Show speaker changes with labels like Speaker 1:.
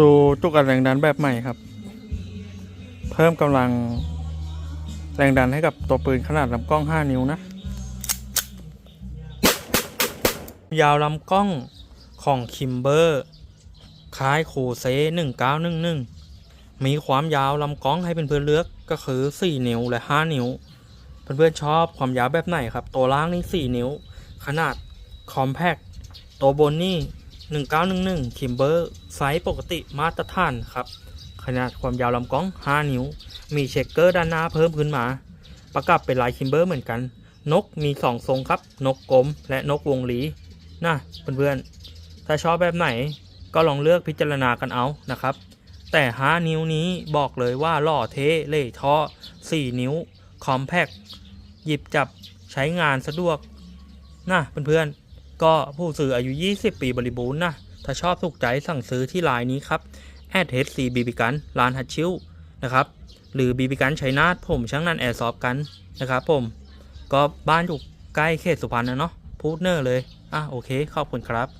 Speaker 1: ดูจุกอัดแรงดันแบบใหม่ครับ เพิ่มกำลังแรงดันให้กับตัวปืนขนาดลำกล้อง 5 นิ้วนะ ยาวลำกล้องของคิมเบอร์คล้ายโคเซ1911 มีความยาวลำกล้องให้เป็นเพื่อนเลือกก็คือ 4 นิ้วและ 5 นิ้ว เพื่อนๆชอบความยาวแบบไหนครับ ตัวล่างนี่ 4 นิ้ว ขนาดคอมแพคตัวบนนี่ 1911คิมเบอร์ไซส์ปกติมาตรฐานครับ ขนาดความยาวลำกล้อง 5 นิ้ว มีเช็คเกอร์ด้านหน้าเพิ่มขึ้นมา ประกับเป็นลายคิมเบอร์เหมือนกัน นกมี 2 ทรงครับ นกกลมและนกวงหลีนะเพื่อนๆ ถ้าชอบแบบไหนก็ลองเลือกพิจารณากันเอานะครับ แต่ 5 นิ้วนี้บอกเลยว่าหล่อเทเล่ท่อ4 นิ้วคอมแพคหยิบจับใช้งานสะดวกนะเพื่อนๆ ก็ผู้ซื้ออายุ 20 ปีบริบูรณ์นะ ถ้าชอบถูกใจสั่งซื้อที่ไลน์นี้ครับแอดเฮดซีบีบีกันร้านฮัตชิวนะครับ หรือบีบีกันชัยนาทผมช่างนันแอร์ซอฟกันนะครับผม ก็บ้านอยู่ใกล้เขตสุพรรณนะเนาะพูดเนอร์เลย อะโอเค ขอบคุณครับ